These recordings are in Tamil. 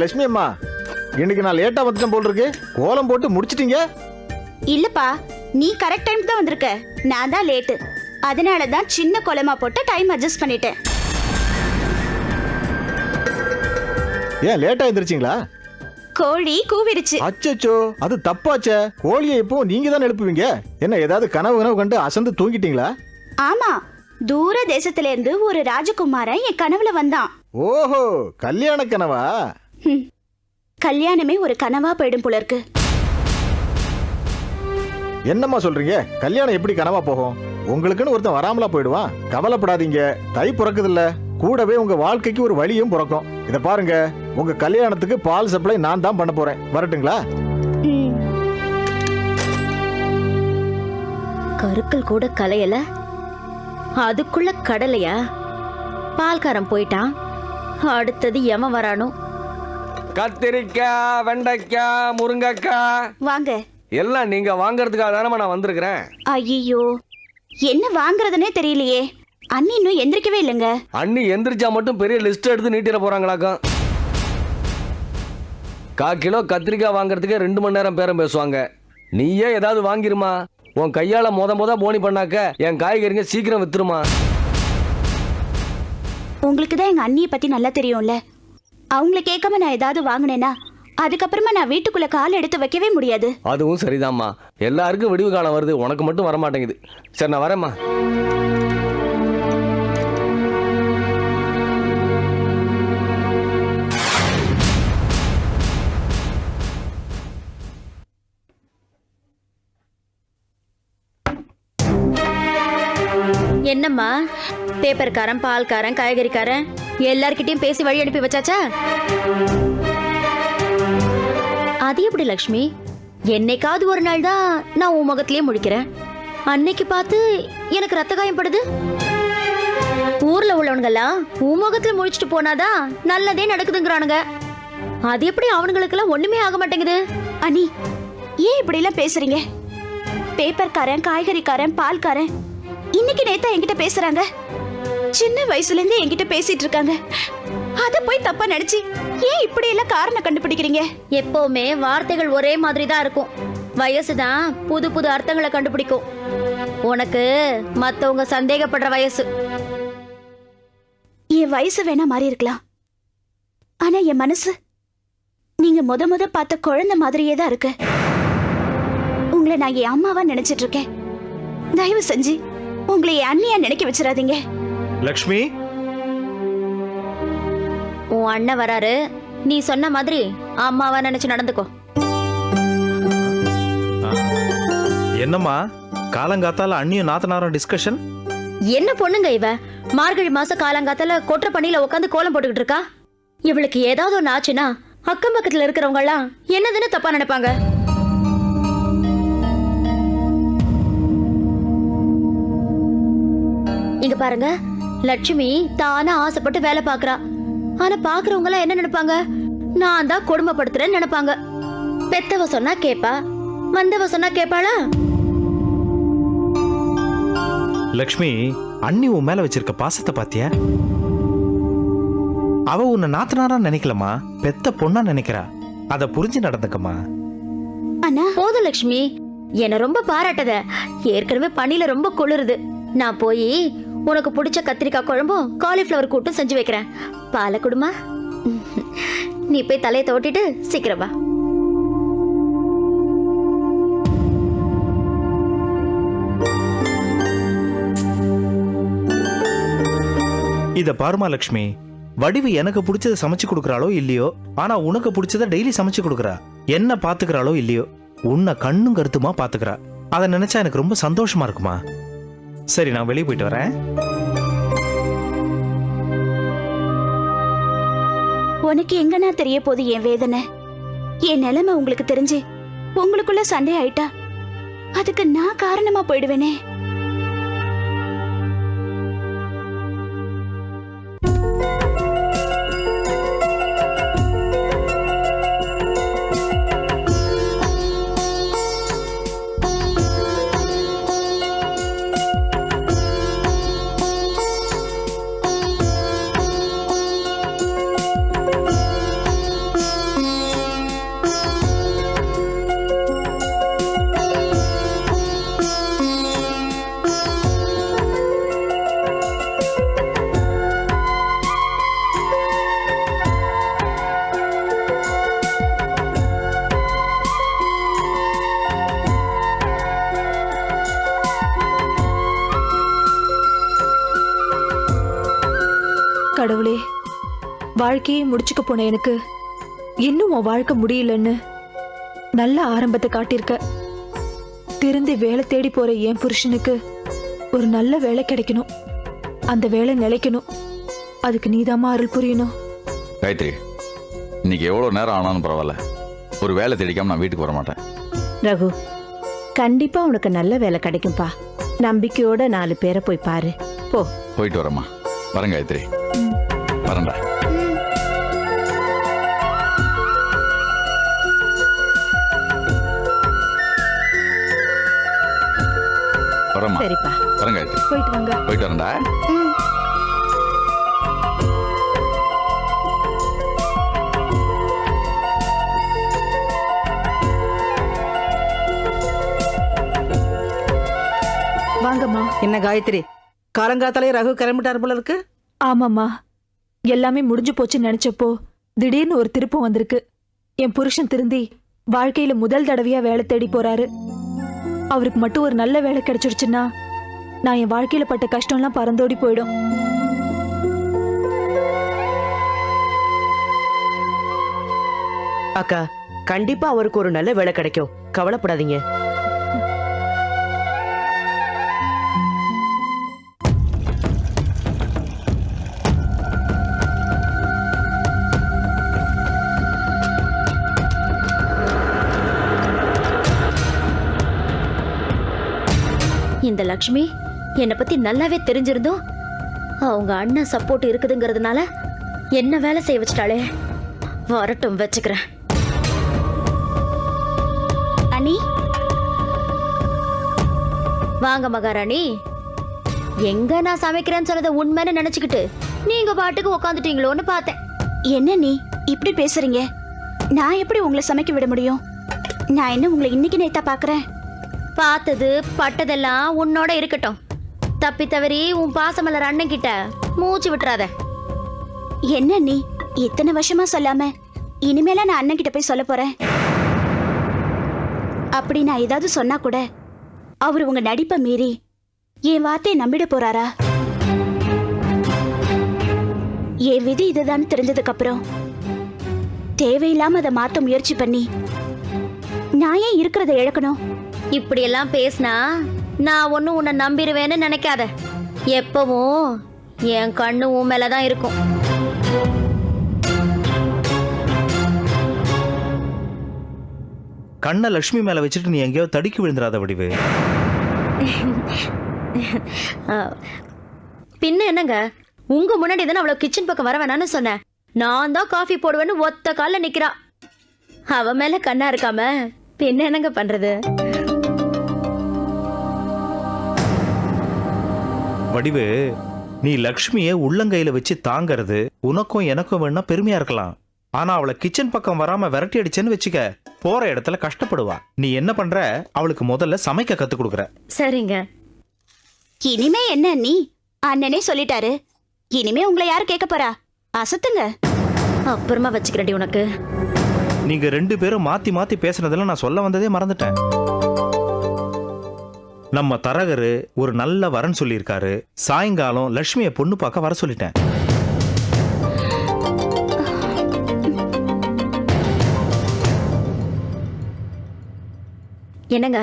லட்சுமி அம்மா இன்னைக்கு நான் லேட்டா வந்துட்டேன் போல் இருக்கு. கோலம் போட்டு முடிச்சிட்டீங்க? இல்லப்பா நீ கரெக்ட் டைம் தான் வந்திருக்க. நான் தான் லேட்டு அதனால தான் சின்ன கொலமா போட்டு டைம் அட்ஜஸ்ட் பண்ணிட்டேன். ஏன் லேட்டா எந்திரிச்சிங்களா? கோழி கூவிருச்சு. அச்சச்சோ அது தப்பாச்சே. கோழியை இப்போ நீங்க தான் எழுப்புவீங்க. என்ன ஏதாவது கனவு கனவு கண்டு அசந்து தூங்கிட்டீங்களா? ஆமா தூர தேசத்துல இருந்து ஒரு ராஜகுமாரன் என் கனவுல வந்தான். ஓஹோ கல்யாண கனவா. கல்யாணமே ஒரு கனவா போயிடும் போல இருக்கு. என்னம்மா சொல்றீங்க? கல்யாணம் எப்படி கனவா போகும்? உங்களுக்குன்னு ஒருத்தன் வராமலா போயிடுவான். கவலைப்படாதீங்க. தை பிறக்குதுல்ல. கூடவே உங்க வாழ்க்கைக்கு ஒரு வழியும் பிறக்கும். இத பாருங்க. உங்க கல்யாணத்துக்கு பால் சப்ளை நான் தான் பண்ண போறேன். வரட்டுங்களா. கருக்கள் கூட கலையல? அதுக்குள்ள கடலையா? பால்காரன் போயிட்டான். அடுத்தது எமன் வரானோ? கத்திரிக்காய் வெண்டைக்காய் முருங்கைக்காய் வாங்க. எல்லாம் நீங்க வாங்குறதுக்காக தானே நான் வந்திருக்கிறேன். ஐயோ என்ன வாங்குறதுனே தெரியலையே. அண்ணி இன்னும் எந்திரிக்கவே இல்லைங்க. அண்ணி எந்திரிச்சா மட்டும் பெரிய லிஸ்ட் எடுத்து நீட்டிட போறாங்களாக்கும். கா கிலோ கத்திரிக்காய் வாங்குறதுக்கே ரெண்டு மணி நேரம் பேரம் பேசுவாங்க. நீயே ஏதாவது வாங்கிருமா? உன் கையால மொத மொத போனி பண்ணாக்க என் காய்கறிங்க சீக்கிரம் வித்துருமா? உங்களுக்கு தான் எங்க அண்ணியை பத்தி நல்லா தெரியும்ல. அவங்கள கேட்காம நான் ஏதாவது வாங்கினேன்னா அதுக்கப்புறமா நான் வீட்டுக்குள்ள கால் எடுத்து வைக்கவே முடியாது. அதுவும் சரிதாம்மா. எல்லாருக்கும் விடிவு காலம் வருது உனக்கு மட்டும் வர மாட்டேங்குது சரி நான் வரேம்மா. என்னம்மா? பேப்பர்காரன் பால்காரன் காய்கறிக்காரன் எல்லார்கிட்டயும் பேசி வழி அனுப்பி வச்சாச்சா? அது எப்படி லக்ஷ்மி? என்னைக்காவது ஒரு நாள் தான் நான் உன் முகத்திலேயே முடிக்கிறேன் அன்னைக்கு பார்த்து எனக்கு ரத்த காயப்படுது ஊர்ல உள்ளவனுங்கெல்லாம் உன் முகத்துல முழிச்சிட்டு போனாதான் நல்லதே நடக்குதுங்கிறானுங்க. அது எப்படி அவனுங்களுக்கெல்லாம் ஒண்ணுமே ஆக மாட்டேங்குது? அனி ஏன் இப்படி எல்லாம் பேசுறீங்க? பேப்பர்காரன் காய்கறிக்காரன் பால்காரன் இன்னைக்கு நேத்தா என்கிட்ட பேசுறாங்க. சின்ன வயசுல இருந்தே என்கிட்ட பேசிட்டு இருக்காங்க அத போய் தப்பா நினைச்சு ஏன் இப்படி எல்லாம் காரணம் கண்டுபிடிக்கிறீங்க? எப்பவுமே வார்த்தைகள் ஒரே மாதிரி தான் இருக்கும். வயசு தான் புது புது அர்த்தங்களை கண்டுபிடிக்கும். உனக்கு மத்தவங்க சந்தேகப்படுற வயசு. என் வயசு வேணா மாறி இருக்கலாம். ஆனா என் மனசு நீங்க முத முத பார்த்த குழந்தை மாதிரியே தான் இருக்கு. உங்களை நான் என் அம்மாவா நினைச்சிட்டு இருக்கேன் தயவு செஞ்சு உங்களை என் அண்ணியா நினைக்க வச்சிடாதீங்க. லக்ஷ்மி? உன் அண்ணன் வராரு. நீ சொன்ன மாதிரி அம்மாவா நினைச்சு நடந்துக்கோ. என்னம்மா? காலங்காத்தால அண்ணியும் நாத்தனாரும் டிஸ்கஷன் என்ன பொண்ணுங்க இவ? மார்கழி மாச காலங்காத்தால கொற்ற பண்ணியில உட்காந்து கோலம் போட்டுக்கிட்டு இருக்கா? இவளுக்கு ஏதாவது ஒண்ணு ஆச்சுன்னா அக்கம் பக்கத்துல இருக்கிறவங்க எல்லாம் என்னதுன்னு தப்பா நினைப்பாங்க. இங்க பாருங்க. லட்சுமி தானா ஆசைப்பட்டு வேலை பாக்குறா ஆனா பாக்குறவங்க எல்லாம் என்ன நினைப்பாங்க? நான் தான் கொடுமைப்படுத்துறேன்னு நினைப்பாங்க. பெத்தவ சொன்னா கேப்பா? வந்தவ சொன்னா கேப்பாளா? லக்ஷ்மி அண்ணி உன் மேல வச்சிருக்க பாசத்தை பாத்தியா? அவ உன்னை நாத்தனாரா நினைக்கலமா பெத்த பொண்ணா நினைக்கிறா. அத புரிஞ்சு நடந்துக்கம்மா. அண்ணா போதும் லக்ஷ்மி என்ன ரொம்ப பாராட்டத. ஏற்கனவே பனில ரொம்ப குளிருது. நான் போய் உனக்கு பிடிச்ச கத்திரிக்காய் குழம்பும் காலிஃப்ளவர் கூட்டும் செஞ்சு வைக்கிறேன். பாலை குடுமா? நீ போய் தலையை தோட்டிட்டு சீக்கிரம் வா. இத பாருமா லக்ஷ்மி. வடிவு எனக்கு பிடிச்சத சமைச்சு கொடுக்கறாளோ இல்லையோ? ஆனா உனக்கு பிடிச்சத டெய்லி சமைச்சு கொடுக்கறா. என்ன பாத்துக்கிறாளோ இல்லையோ? உன்னை கண்ணும் கருத்துமா பாத்துக்கிறா. அதை நினைச்சா எனக்கு ரொம்ப சந்தோஷமா இருக்குமா? சரி நான் வெளியே போயிட்டு வரேன். உனக்கு எங்கன்னா தெரிய போது என் வேதனை? என் நிலைமை உங்களுக்கு தெரிஞ்சு உங்களுக்குள்ள சண்டை ஆயிட்டா? அதுக்கு நான் காரணமா போயிடுவேனே. வாழ்க்கையை முடிச்சுக்க போன எனக்கு இன்னும் உன் வாழ்க்கை முடியலன்னு நல்ல ஆரம்பத்தை காட்டியிருக்க. திருந்தி வேலை தேடி போற என் புருஷனுக்கு ஒரு நல்ல வேலை கிடைக்கணும். அந்த வேலை நிலைக்கணும். அதுக்கு நீதாம்மா அருள் புரியணும். காயத்ரி இன்னைக்கு எவ்வளோ நேரம் ஆனாலும் பரவாயில்ல. ஒரு வேலை தேடிக்காம நான் வீட்டுக்கு வர மாட்டேன் ரகு கண்டிப்பா உனக்கு நல்ல வேலை கிடைக்கும்பா. நம்பிக்கையோட நாலு பேரை போய் பாரு. போ. போயிட்டு வரேம்மா. வரேன் காயத்ரி வரேன்டா. வரேம்மா. சரிப்பா. வரேன் காயத்ரி போயிட்டு வாங்க. போயிட்டு வரேன்டா. வாங்கம்மா. என்ன காயத்ரி? காலங்காத்தாலே ரகு கிளம்பிட்டார் போல இருக்கு. ஆமாம்மா. எல்லாமே முடிஞ்சு போச்சுன்னு நினைச்சப்போ திடீர்னு ஒரு திருப்பம் வந்திருக்கு. என் புருஷன் திருந்தி வாழ்க்கையில முதல் தடவையா வேலை தேடி போறாரு. அவருக்கு மட்டும் ஒரு நல்ல வேலை கிடைச்சிருச்சுன்னா நான் என் வாழ்க்கையில பட்ட கஷ்டம்லாம் பறந்தோடி போயிடும். அக்கா கண்டிப்பா அவருக்கு ஒரு நல்ல வேலை கிடைக்கும். கவலைப்படாதீங்க. இந்த லக்ஷ்மி என்னை பத்தி நல்லாவே தெரிஞ்சிருந்தோம் அவங்க அண்ணன் சப்போர்ட் இருக்குதுங்கிறதுனால என்ன வேலை செய்ய வச்சிட்டாளே? வரட்டும் வச்சுக்கிறேன். அனி வாங்க மகாராணி. எங்க நான் சமைக்கிறேன்னு சொன்னதை உண்மைன்னு நினைச்சுக்கிட்டு நீங்க பாட்டுக்கு உட்காந்துட்டீங்களோன்னு பார்த்தேன். என்ன நீ இப்படி பேசுறீங்க? நான் எப்படி உங்களை சமைக்க விட முடியும்? நான் என்ன உங்களை இன்னைக்கு நேத்தா பாக்குறேன்? பார்த்தது பட்டதெல்லாம் உன்னோட இருக்கட்டும். தப்பி தவறி உன் பாசமலர் அண்ணன் கிட்ட மூச்சு விட்டுறாத. என்ன நீ? இத்தனை வருஷமா சொல்லாம இனிமேல நான் அண்ணன் கிட்ட போய் சொல்ல போறேன். அப்படி நான் ஏதாவது சொன்னா கூட அவர் உங்க நடிப்பை மீறி என் வார்த்தையை நம்பிட போறாரா? என் விதி இதுதான் தெரிஞ்சதுக்கு அப்புறம் தேவையில்லாம அதை மாத்த முயற்சி பண்ணி நான் ஏன் இருக்கிறத இழக்கணும்? இப்படியெல்லாம் பேசினா நான் ஒன்றும் உன்னை நம்பிடுவேன்னு நினைக்காத. எப்பவும் என் கண்ணு உன் மேல தான் இருக்கும். கண்ணை லக்ஷ்மி மேல வச்சுட்டு நீ எங்கேயோ தடுக்கி விழுந்துடாத வடிவு. பின்ன என்னங்க? உங்க முன்னாடி தானே அவ்வளோ கிச்சன் பக்கம் வர வேணாம்னு சொன்னேன். நான் தான் காஃபி போடுவேன்னு ஒத்த காலில் நிக்கிறா. அவ மேல கண்ணா இருக்காம பின்ன என்னங்க பண்றது? வடிவு. நீ லக்ஷ்மியை உள்ளங்கையில வச்சு தாங்கறது உனக்கும் எனக்கும் வேணா பெருமையா இருக்கலாம். ஆனா அவளை கிச்சன் பக்கம் வராம விரட்டி அடிச்சேன்னு வச்சுக்க போற இடத்துல கஷ்டப்படுவா. நீ என்ன பண்ற? அவளுக்கு முதல்ல சமைக்க கத்து கொடுக்குற. சரிங்க. இனிமே என்ன நீ? அண்ணனே சொல்லிட்டாரு. இனிமே உங்களை யார் கேட்க போறா? அசத்துங்க. அப்புறமா வச்சுக்கிறேன்டி உனக்கு. நீங்க ரெண்டு பேரும் மாத்தி மாத்தி பேசுனதெல்லாம் நான் சொல்ல வந்ததே மறந்துட்டேன். நம்ம தரகரு ஒரு நல்ல வரன் சொல்லியிருக்காரு. சாயங்காலம் லக்ஷ்மியை பொண்ணு பார்க்க வர சொல்லிட்டேன். என்னங்க?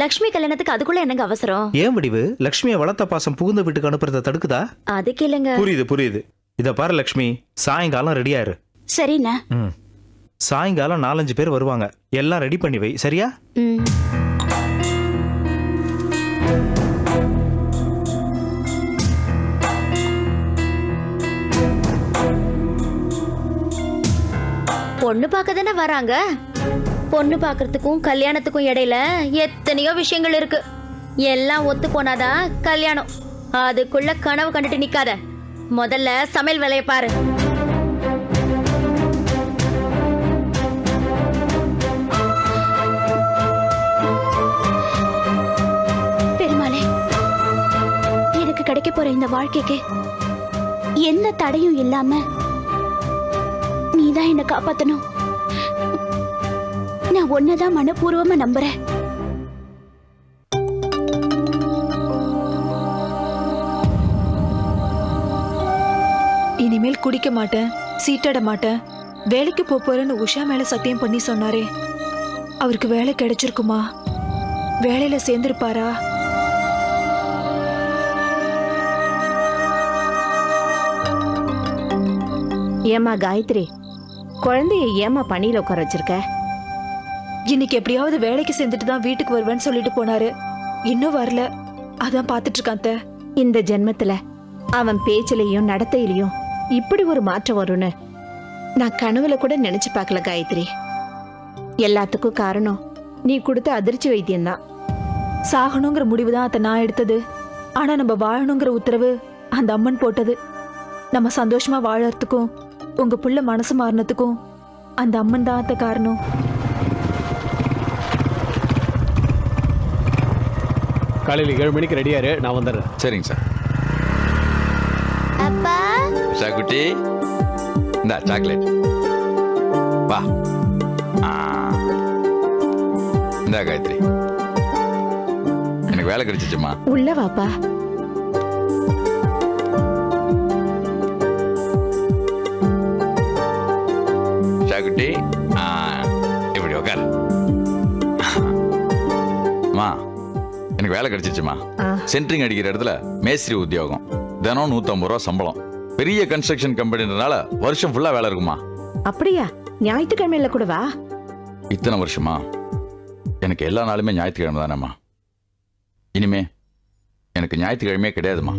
லக்ஷ்மி கல்யாணத்துக்கு அதுக்குள்ள என்னங்க அவசரம்? ஏன் வடிவு? லக்ஷ்மியை வளர்த்த பாசம் புகுந்த வீட்டுக்கு அனுப்புறத தடுக்குதா? அதுக்கு இல்லைங்க. புரியுது புரியுது. இத பாரு லக்ஷ்மி சாயங்காலம் ரெடியாயிரு சரிண்ணா. சாயங்காலம் நாலஞ்சு பேர் வருவாங்க. எல்லாம் ரெடி பண்ணி வை சரியா? பொண்ணு பார்க்க தானே வராங்க? பொண்ணு பார்க்கறதுக்கும் கல்யாணத்துக்கும் இடையில எத்தனையோ விஷயங்கள் இருக்கு. எல்லாம் ஒத்து போனாதான் கல்யாணம். அதுக்குள்ள கனவு கண்டுட்டு நிக்காத. முதல்ல சமையல் வேலையை பாரு. பெருமாளே எனக்கு கிடைக்க போற இந்த வாழ்க்கைக்கு எந்த தடையும் இல்லாம நீதான் என்ன காப்பாத்தணும். நான் ஒன்னதான் மனப்பூர்வமா நம்புறேன். இனிமேல் குடிக்க மாட்டேன் சீட்டாட மாட்டேன். வேலைக்கு போறேன்னு உஷா மேல சத்தியம் பண்ணி சொன்னாரே. அவருக்கு வேலை கிடைச்சிருக்குமா? வேலையில சேர்ந்திருப்பாரா? ஏமா காயத்ரி? குழந்தைய ஏமா பணியில உட்கார வச்சிருக்க? இன்னைக்கு எப்படியாவது வேலைக்கு சேர்ந்துட்டு தான் வீட்டுக்கு வருவேன்னு சொல்லிட்டு போனாரு. இன்னும் வரல. அதான் பாத்துட்டு இருக்கான் அத்தை. இந்த ஜென்மத்துல அவன் பேச்சிலையும் நடத்தையிலையும் இப்படி ஒரு மாற்றம் வரும்னு நான் கனவுல கூட நினைச்சு பார்க்கல காயத்ரி. எல்லாத்துக்கும் காரணம் நீ கொடுத்த அதிர்ச்சி வைத்தியம்தான். சாகணுங்கிற முடிவு தான் அத்தை நான் எடுத்தது. ஆனா நம்ம வாழணுங்கிற உத்தரவு அந்த அம்மன் போட்டது. நம்ம சந்தோஷமா வாழறதுக்கும் உங்க புள்ள மனசு மாறினதுக்கும் அந்த அம்மன் தான் அத்தை காரணம். காலையில் ஏழு மணிக்கு ரெடியாரு நான் வந்துடுறேன். சரிங்க சார். அப்பா. உஷா குட்டி இந்த சாக்லேட் வா. ஆ. இந்தா காயத்ரி. எனக்கு வேலை கிடைச்சிச்சுமா? உள்ள வாப்பா. வேலை கிடைச்சிச்சுமா. சென்ட்ரிங் அடிக்கிற இடத்துல மேஸ்திரி உத்தியோகம். தினம் நூற்றம்பது ரூபா சம்பளம். பெரிய கன்ஸ்ட்ரக்ஷன் கம்பெனின்றனால வருஷம் ஃபுல்லாக வேலை இருக்குமா? அப்படியா? ஞாயிற்றுக்கிழமையில கூட வா. இத்தனை வருஷமா? எனக்கு எல்லா நாளுமே ஞாயிற்றுக்கிழமை தானேம்மா. இனிமே எனக்கு ஞாயிற்றுக்கிழமையே கிடையாதும்மா.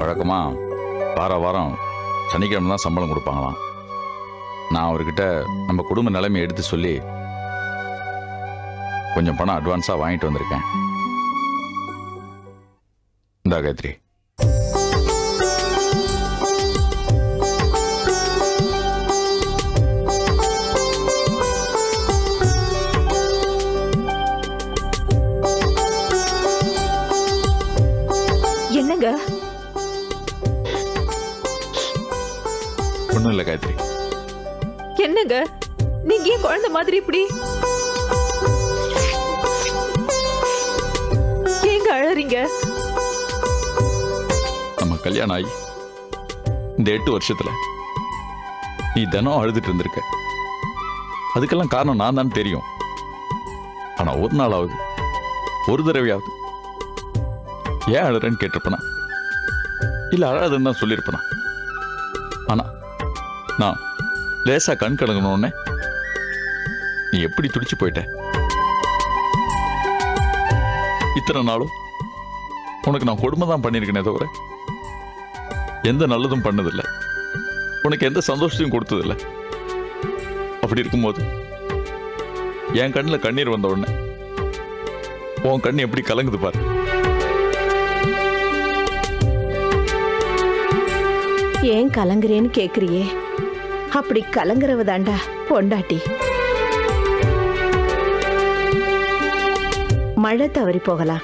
வழக்கமா வார வாரம் சனிக்கிழமை தான் சம்பளம் கொடுப்பாங்களாம். நான் அவர்கிட்ட நம்ம குடும்ப நிலைமை எடுத்து சொல்லி கொஞ்சம் பணம் அட்வான்ஸாக வாங்கிட்டு வந்திருக்கேன். இந்தா காயத்ரி. என்னங்க நீங்க ஏன் குழந்தை மாதிரி இப்படி? ஏங்க அழறீங்க? நம்ம கல்யாணம் ஆகி இந்த எட்டு வருஷத்துல நீ தினம் அழுதுட்டு இருந்திருக்க. அதுக்கெல்லாம் காரணம் நான் தான் தெரியும். ஆனா ஒரு நாளாவது ஒரு தடவையாவது ஏன் அழுறேன்னு கேட்டிருப்பனா? இல்ல அழாதுன்னு தான் சொல்லியிருப்பனா? ஆனா நான் லேசா கண் கலங்கணுன்னே நீ எப்படி துடிச்சு போயிட்ட? இத்தனை நாளும் உனக்கு நான் கொடுமை தான் பண்ணியிருக்கேனே தவிர எந்த நல்லதும் பண்ணதில்லை. உனக்கு எந்த சந்தோஷத்தையும் கொடுத்ததில்லை. அப்படி இருக்கும்போது என் கண்ணில் கண்ணீர் வந்த உடனே உன் கண் எப்படி கலங்குது பாரு. ஏன் கலங்குறேன்னு கேட்குறியே அப்படி கலங்குறவதாண்டா பொண்டாட்டி. மழை தவறி போகலாம்.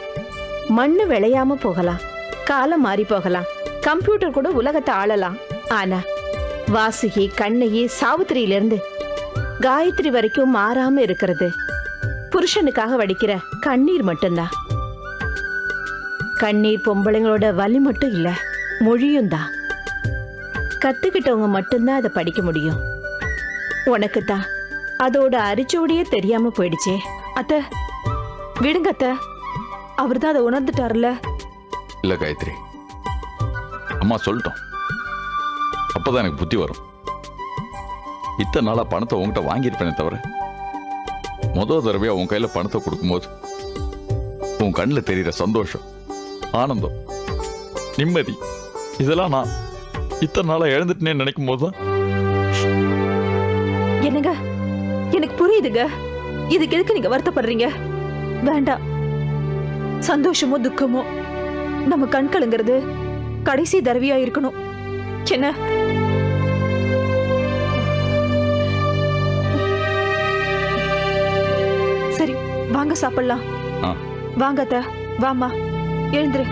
மண்ணு விளையாம போகலாம். காலம் மாறி போகலாம். கம்ப்யூட்டர் கூட உலகத்தை ஆளலாம். ஆனா வாசுகி கண்ணகி சாவித்திரியில இருந்து காயத்ரி வரைக்கும் மாறாம இருக்கிறது. புருஷனுக்காக வடிக்கிற கண்ணீர் மட்டும்தான். கண்ணீர் பொம்பளைங்களோட வலி மட்டும் இல்ல மொழியும் தான் கத்துக்கிட்டவங்க மட்டும்தான் அதை படிக்க முடியும். உனக்கு தான் அதோட அரிச்சோடியே தெரியாம போயிடுச்சே. அத்த விடுங்க அத்த. அவர் தான் அதை உணர்ந்துட்டார்ல இல்ல காயத்ரி. அம்மா சொல்லிட்டோம். அப்பதான் எனக்கு புத்தி வரும். இத்தனை நாளா பணத்தை உன்கிட்ட வாங்கியிருப்பேனே தவிர முதல் தடவையா உன் கையில பணத்தை கொடுக்கும்போது உன் கண்ணில் தெரிகிற சந்தோஷம் ஆனந்தம் நிம்மதி இதெல்லாம் நான் இத்தனை நாளா இழந்துட்டேன்னு நினைக்கும் போது தான். என்னங்க? எனக்கு புரியுதுங்க. இதுக்கு எதுக்கு நீங்க வருத்தப்படுறீங்க? வேண்டாம். சந்தோஷமோ துக்கமோ நம்ம கண் கலங்கிறது கடைசி தடவையா இருக்கணும். என்ன? சரி வாங்க சாப்பிடலாம். வாங்க அத்தை. வாம்மா. எழுந்துரு.